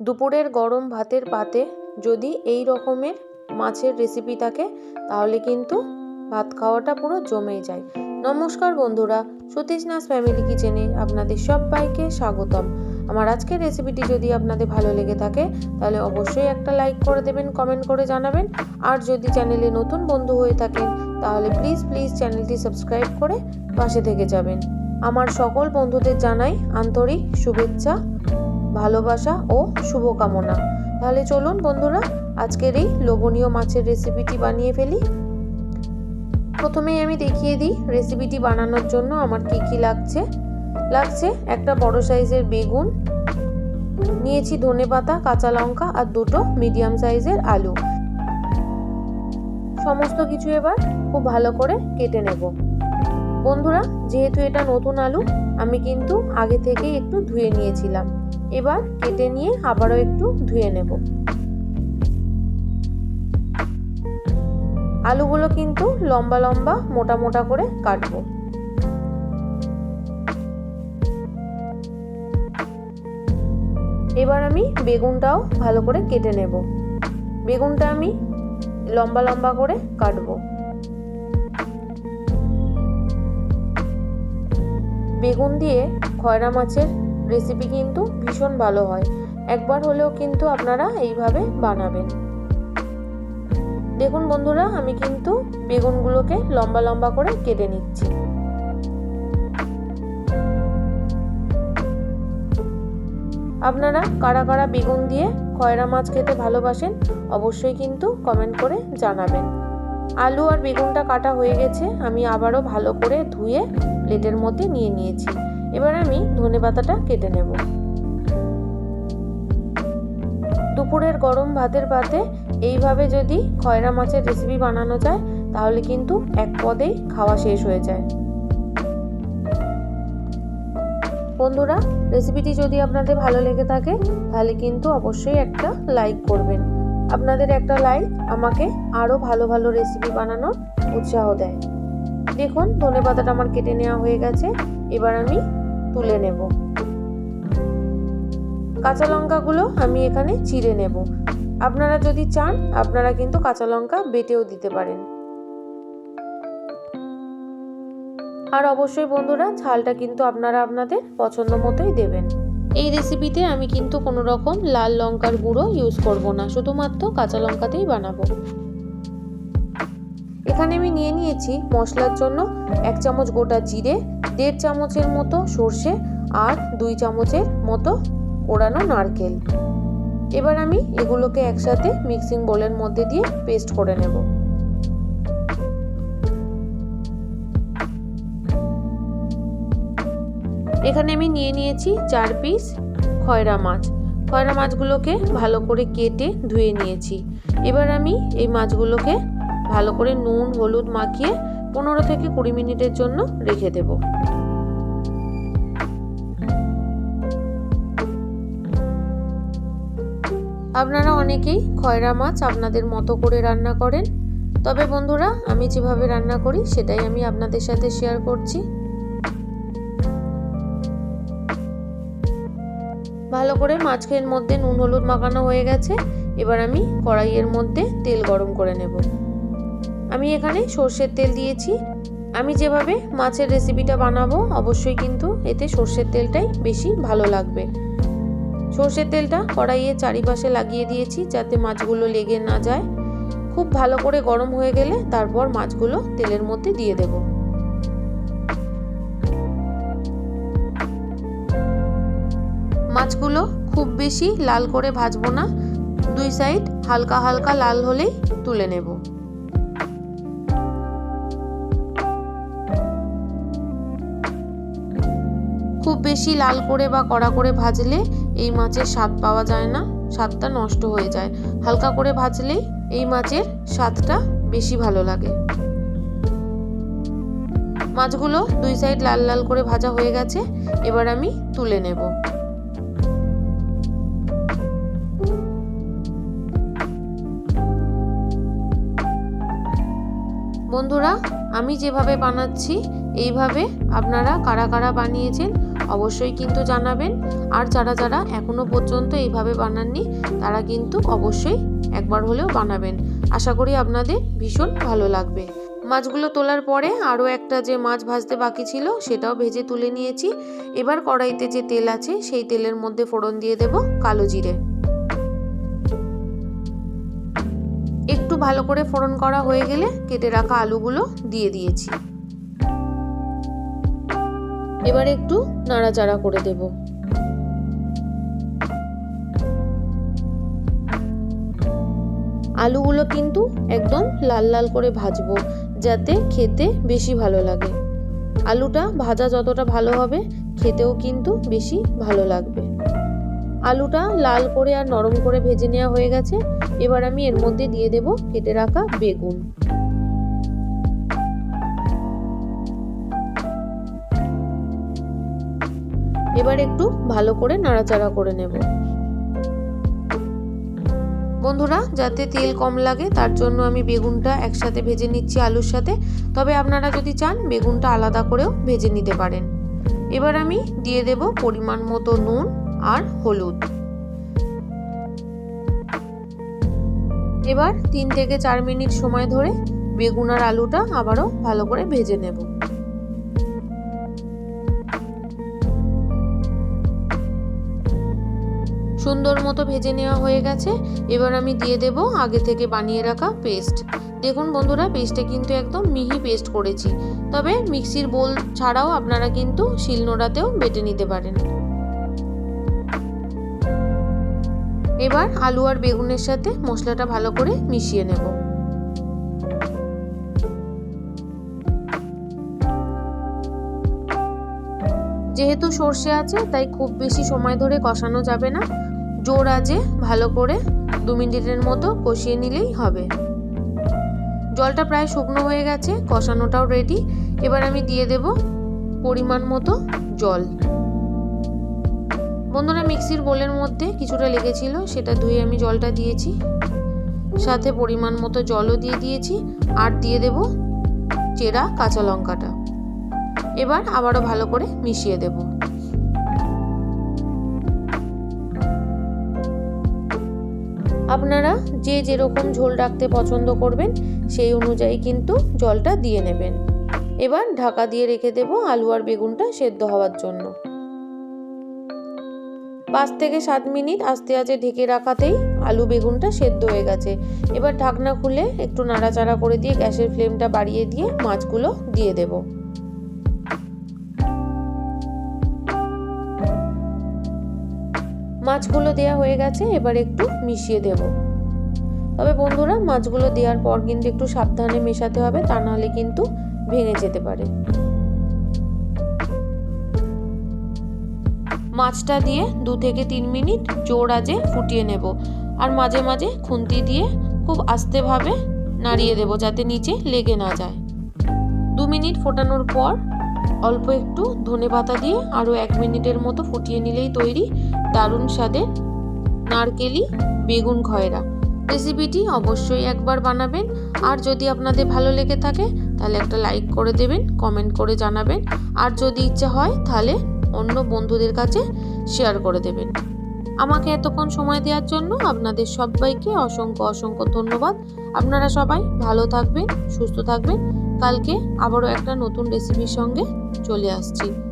দুপুরের গরম ভাতের পাতে যদি এই রকমের মাছের রেসিপি থাকে, তাহলে কিন্তু ভাত খাওয়াটা পুরো জমে যায়। নমস্কার বন্ধুরা সতীশনাথ ফ্যামিলি কিচেনে আপনাদের সবাইকে স্বাগতম। আমার আজকের রেসিপিটি যদি আপনাদের ভালো লেগে থাকে, তাহলে অবশ্যই একটা লাইক করে দেবেন কমেন্ট করে জানাবেন। আর যদি চ্যানেলে নতুন বন্ধু হয়ে থাকেন, তাহলে প্লিজ প্লিজ চ্যানেলটি সাবস্ক্রাইব করে পাশে থেকে যাবেন। আমার সকল বন্ধুদের জানাই আন্তরিক শুভেচ্ছা ভালোবাসা ও শুভকামনা। তাহলে চলুন বন্ধুরা, আজকের এই লোভনীয় মাছের রেসিপিটি বানিয়ে ফেলি। প্রথমেই আমি দেখিয়ে দিই রেসিপিটি বানানোর জন্য আমার কী কী লাগছে। লাগছে একটা বড় সাইজের বেগুন, নিয়েছি ধনে পাতা, কাঁচা লঙ্কা আর দুটো মিডিয়াম সাইজের আলু। সমস্ত কিছু এবার খুব ভালো করে কেটে নেব। বন্ধুরা, যেহেতু এটা নতুন আলু, আমি কিন্তু আগে থেকেই একটু ধুয়ে নিয়েছিলাম। এবার কেটে নিয়ে আবারও একটু ধুয়ে নেব। আলুগুলো কিন্তু লম্বা লম্বা, মোটা মোটা করে কাটবো। এবার আমি বেগুনটাও ভালো করে কেটে নেব। বেগুনটা আমি লম্বা লম্বা করে কাটবো। বেগুন দিয়ে খয়রা মাছের রেসিপি কিন্তু ভীষণ ভালো হয়। একবার হলেও কিন্তু আপনারা এইভাবে বানাবেন। দেখুন বন্ধুরা, আমি কিন্তু বেগুনগুলোকে লম্বা লম্বা করে কেটে নিচ্ছি। আপনারা কারা কারা বেগুন দিয়ে খয়রা মাছ খেতে ভালোবাসেন, অবশ্যই কিন্তু কমেন্ট করে জানাবেন। আলু আর বেগুনটা কাটা হয়ে গেছে, আমি আবারও ভালো করে ধুয়ে প্লেটের মধ্যে নিয়ে নিয়েছি। এবার আমি ধনে পাতাটা কেটে নেব। দুপুরের গরম ভাতের পাতে এইভাবে যদি খয়রা মাছের রেসিপি বানানো যায়, তাহলে কিন্তু এক পদেই খাওয়া শেষ হয়ে যায়। বন্ধুরা রেসিপিটি যদি আপনাদের ভালো লেগে থাকে, তাহলে কিন্তু অবশ্যই একটা লাইক করবেন। আপনাদের একটা লাইক আমাকে আরও ভালো ভালো রেসিপি বানানোর উৎসাহ দেয়। দেখুন, ধনে পাতাটা আমার কেটে নেওয়া হয়ে গেছে। এবার আমি তুলে নেব। কাঁচা লঙ্কাগুলো আমি এখানে চিড়ে নেব। আপনারা যদি চান, আপনারা কিন্তু কাঁচা লঙ্কা বেটেও দিতে পারেন। আর অবশ্যই বন্ধুরা, ঝালটা কিন্তু আপনারা আপনাদের পছন্দ মতোই দেবেন। এই রেসিপিতে আমি কিন্তু কোনো রকম লাল লঙ্কার গুঁড়ো ইউজ করব না, শুধুমাত্র কাঁচা লঙ্কাতেই বানাবো। এখানে আমি নিয়ে নিয়েছি মশলার জন্য এক চামচ গোটা জিরে, দেড় চামচের মতো সর্ষে আর দুই চামচের মতো কোড়ানো নারকেল। এবার আমি এগুলোকে একসাথে মিক্সিং বোলের মধ্যে দিয়ে পেস্ট করে নেব। এখানে আমি নিয়ে নিয়েছি চার পিস খয়রা মাছ। খয়রা মাছগুলোকে ভালো করে কেটে ধুয়ে নিয়েছি। এবার আমি এই মাছগুলোকে ভালো করে নুন, হলুদ মাখিয়ে পনেরো থেকে কুড়ি মিনিটের জন্য রেখে দেব। আপনারা অনেকেই খয়রা মাছ আপনাদের মতো করে রান্না করেন। তবে বন্ধুরা, আমি যেভাবে রান্না করি, সেটাই আমি আপনাদের সাথে শেয়ার করছি। ভালো করে মাছের মধ্যে নুন, হলুদ মাখানো হয়ে গেছে। এবার আমি কড়াইয়ের মধ্যে তেল গরম করে নেব। আমি এখানে সর্ষের তেল দিয়েছি। আমি যেভাবে মাছের রেসিপিটা বানাবো, অবশ্যই কিন্তু এতে সর্ষের তেলটাই বেশি ভালো লাগবে। সর্ষের তেলটা কড়াইয়ে চারিপাশে লাগিয়ে দিয়েছি যাতে মাছগুলো লেগে না যায়। খুব ভালো করে গরম হয়ে গেলে তারপর মাছগুলো তেলের মধ্যে দিয়ে দেব। মাছগুলো খুব বেশি লাল করে ভাজবো না। দুই সাইড হালকা হালকা লাল হলেই তুলে নেব। খুব বেশি লাল করে বা কড়া করে ভাজলে এই মাছের স্বাদ পাওয়া যায় না, স্বাদটা নষ্ট হয়ে যায়। হালকা করে ভাজলেই এই মাছের স্বাদটা বেশি ভালো লাগে। মাছগুলো দুই সাইড লাল লাল করে ভাজা হয়ে গেছে, এবার আমি তুলে নেব। বন্ধুরা, আমি যেভাবে বানাচ্ছি, এইভাবে আপনারা কারা কারা বানিয়েছেন অবশ্যই কিন্তু জানাবেন। আর যারা যারা এখনও পর্যন্ত এইভাবে বানাননি, তারা কিন্তু অবশ্যই একবার হলেও বানাবেন। আশা করি আপনাদের ভীষণ ভালো লাগবে। মাছগুলো তোলার পরে আরও একটা যে মাছ ভাজতে বাকি ছিল, সেটাও ভেজে তুলে নিয়েছি। এবার কড়াইতে যে তেল আছে, সেই তেলের মধ্যে ফোড়ন দিয়ে দেব কালো জিরে। একটু ভালো করে ফোড়ন করা হয়ে গেলে কেটে রাখা আলুগুলো দিয়ে দিয়েছি। এবার একটু নাড়াচাড়া করে দেব। আলুগুলো কিন্তু একদম লাল লাল করে ভাজবো, যাতে খেতে বেশি ভালো লাগে। আলুটা ভাজা যতটা ভালো হবে, খেতেও কিন্তু বেশি ভালো লাগবে। আলুটা লাল করে আর নরম করে ভেজে নেওয়া হয়ে গেছে। এবার আমি এর মধ্যে দিয়ে দেব কেটে রাখা বেগুন। এবার একটু ভালো করে নাড়াচাড়া করে নেব। বন্ধুরা, যাতে তেল কম লাগে, তার জন্য আমি বেগুনটা একসাথে ভেজে নিচ্ছি আলুর সাথে। তবে আপনারা যদি চান, বেগুনটা আলাদা করেও ভেজে নিতে পারেন। এবার আমি দিয়ে দেব পরিমাণ মতো নুন। আর হলুদ। এবার তিন থেকে চার মিনিট সময় ধরে বেগুন আর আলুটা আবারও ভালো করে ভেজে নেব। সুন্দর মতো ভেজে নেওয়া হয়ে গেছে। এবার আমি দিয়ে দেব আগে থেকে বানিয়ে রাখা পেস্ট। দেখুন বন্ধুরা, পেস্টে কিন্তু একদম মিহি পেস্ট করেছি। তবে মিক্সির বোল ছাড়াও আপনারা কিন্তু শিলনোড়াতেও বেটে নিতে পারেন। এবার আলু আর বেগুনের সাথে মশলাটা ভালো করে মিশিয়ে নেব। যেহেতু সর্ষে আছে, তাই খুব বেশি সময় ধরে কষানো যাবে না। জোর আজে ভালো করে দু মিনিটের মতো কষিয়ে নিলেই হবে। জলটা প্রায় শুকনো হয়ে গেছে, কষানোটাও রেডি এবার আমি দিয়ে দেব পরিমাণ মতো জল। বন্ধুরা মিক্সির বোলের মধ্যে কিছুটা লেগেছিল, সেটা ধুয়ে আমি জলটা দিয়েছি। সাথে পরিমাণ মতো জলও দিয়ে দিয়েছি, আর দিয়ে দেব চেরা কাঁচা লঙ্কাটা। এবার আবারও ভালো করে মিশিয়ে দেব। আপনারা যে যেরকম ঝোল রাখতে পছন্দ করবেন, সেই অনুযায়ী কিন্তু জলটা দিয়ে নেবেন। এবার ঢাকা দিয়ে রেখে দেব আলু আর বেগুনটা সেদ্ধ হওয়ার জন্য। পাঁচ থেকে সাত মিনিট আস্তে আস্তে ঢেকে রাখাতেই আলু বেগুনটা সেদ্ধ হয়ে গেছে। এবার ঢাকনা খুলে একটু নাড়াচাড়া করে দিয়ে গ্যাসের ফ্লেমটা বাড়িয়ে দিয়ে মাছগুলো দিয়ে দেব। মাছগুলো দেওয়া হয়ে গেছে, এবার একটু মিশিয়ে দেব। তবে বন্ধুরা, মাছগুলো দেওয়ার পর কিন্তু একটু সাবধানে মেশাতে হবে, তা নাহলে কিন্তু ভেঙে যেতে পারে। মাছটা দিয়ে দু থেকে তিন মিনিট জোর আজে ফুটিয়ে নেব। আর মাঝে মাঝে খুন্তি দিয়ে খুব আস্তেভাবে নাড়িয়ে দেব যাতে নিচে লেগে না যায়। দু মিনিট ফোটানোর পর অল্প একটু ধনে পাতা দিয়ে আরও এক মিনিটের মতো ফুটিয়ে নিলেই তৈরি দারুণ স্বাদের নারকেলি বেগুন খয়রা। রেসিপিটি অবশ্যই একবার বানাবেন। আর যদি আপনাদের ভালো লেগে থাকে, তাহলে একটা লাইক করে দেবেন, কমেন্ট করে জানাবেন। আর যদি ইচ্ছা হয়, তাহলে অন্য বন্ধুদের কাছে শেয়ার করে দেবেন। আমাকে এতক্ষণ সময় দেওয়ার জন্য আপনাদের সবাইকে অসংখ্য অসংখ্য ধন্যবাদ। আপনারা সবাই ভালো থাকবেন, সুস্থ থাকবেন। কালকে আবারও একটা নতুন রেসিপির সঙ্গে চলে আসছি।